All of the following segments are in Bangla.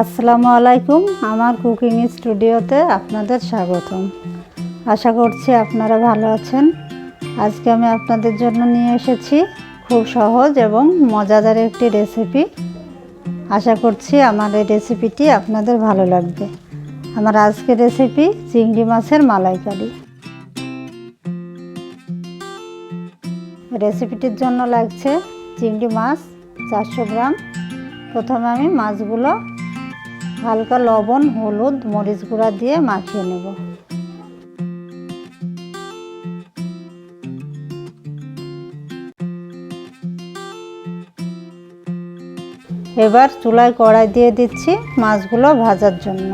আসসালামু আলাইকুম, আমার কুকিং স্টুডিওতে আপনাদের স্বাগতম। আশা করছি আপনারা ভালো আছেন। আজকে আমি আপনাদের জন্য নিয়ে এসেছি খুব সহজ এবং মজাদার একটি রেসিপি। আশা করছি আমার এই রেসিপিটি আপনাদের ভালো লাগবে। আমার আজকের রেসিপি চিংড়ি মাছের মালাইকারি। রেসিপিটির জন্য লাগছে চিংড়ি মাছ চারশো গ্রাম। প্রথমে আমি মাছগুলো হালকা লবণ, হলুদ, মরিচ গুঁড়া দিয়ে মাখিয়ে নেব। এবার চুলায় কড়াই দিয়ে দিচ্ছি মাছগুলো ভাজার জন্য।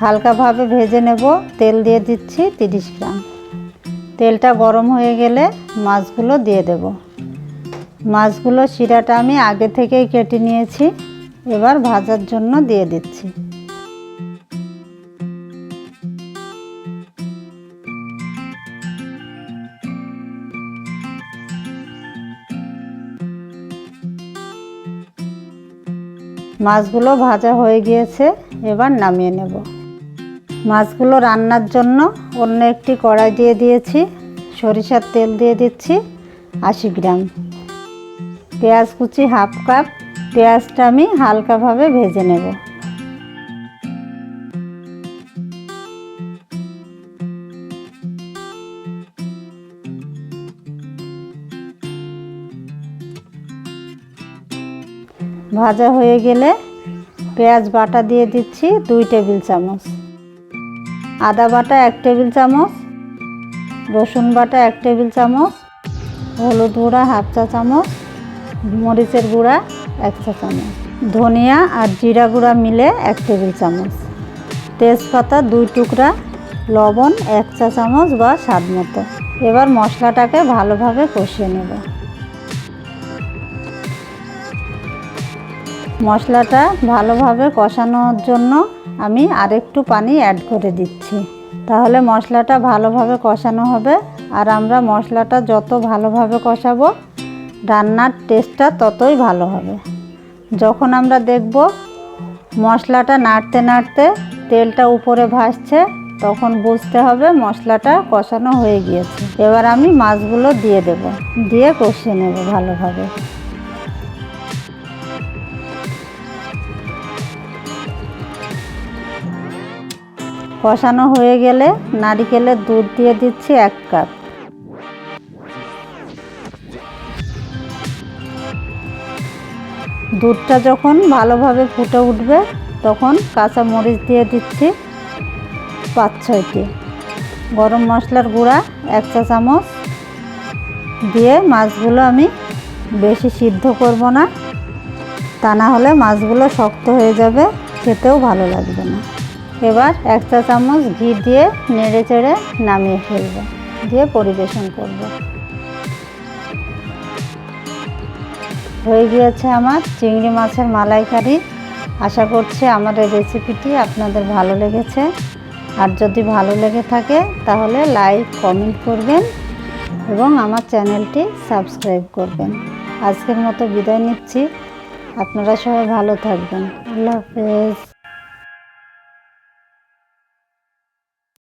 হালকাভাবে ভেজে নেব, তেল দিয়ে দিচ্ছি তিরিশ গ্রাম। তেলটা গরম হয়ে গেলে মাছগুলো দিয়ে দেব। মাছগুলো শিরাটা আমি আগে থেকেই কেটে নিয়েছি। এবার ভাজার জন্য দিয়ে দিচ্ছি। মাছগুলো ভাজা হয়ে গিয়েছে, এবার নামিয়ে নেব। মাছগুলো রান্নার জন্য অন্য একটি কড়াই দিয়ে দিয়েছি, সরিষার তেল দিয়ে দিচ্ছি আশি গ্রাম। পেঁয়াজ কুচি হাফ কাপ পেঁয়াজটা আমি হালকাভাবে ভেজে নেব। ভাজা হয়ে গেলে পেঁয়াজ বাটা দিয়ে দিচ্ছি দুই টেবিল চামচ। আদা বাটা এক টেবিল চামচ, রসুন বাটা এক টেবিল চামচ, হলুদ গুঁড়া হাফ চা চামচ, মরিচের গুঁড়া এক চা চামচ। ধনিয়া আর জিরা গুঁড়া মিলে এক টেবিল চামচ। তেজপাতা দুই টুকরা, লবণ এক চা চামচ বা স্বাদ মতো। এবার মশলাটাকে ভালোভাবে কষিয়ে নেব। মশলাটা ভালোভাবে কষানোর জন্য আমি আরেকটু পানি অ্যাড করে দিচ্ছি। তাহলে মশলাটা ভালোভাবে কষানো হবে। আর আমরা মশলাটা যত ভালোভাবে কষাবো রান্নার টেস্টটা ততই ভালো হবে। যখন আমরা দেখব মশলাটা নাড়তে নাড়তে তেলটা উপরে ভাসছে, তখন বুঝতে হবে মশলাটা কষানো হয়ে গিয়েছে। এবার আমি মাছগুলো দিয়ে দেব, দিয়ে কষিয়ে নেব ভালোভাবে। কষানো হয়ে গেলে নারিকেলের দুধ দিয়ে দিচ্ছি এক কাপ। দুধটা যখন ভালোভাবে ফুটে উঠবে, তখন কাঁচা মরিচ দিয়ে দিচ্ছি পাঁচ ছয়টি। গরম মশলার গুঁড়া এক চা চামচ। দিয়ে মাছগুলো আমি বেশি সিদ্ধ করব না। তা না হলে মাছগুলো শক্ত হয়ে যাবে, খেতেও ভালো লাগবে না। এবার এক চা চামচ ঘি দিয়ে নেড়ে চেড়ে নামিয়ে ফেলব। দিয়ে পরিবেশন করব। হয়ে গিয়েছে আমার চিংড়ি মাছের মালাইকারি। আশা করছি আমার এই রেসিপিটি আপনাদের ভালো লেগেছে। আর যদি ভালো লেগে থাকে, তাহলে লাইক, কমেন্ট করবেন এবং আমার চ্যানেলটি সাবস্ক্রাইব করবেন। আজকের মতো বিদায় নিচ্ছি। আপনারা সবাই ভালো থাকবেন। আল্লাহ হাফেজ।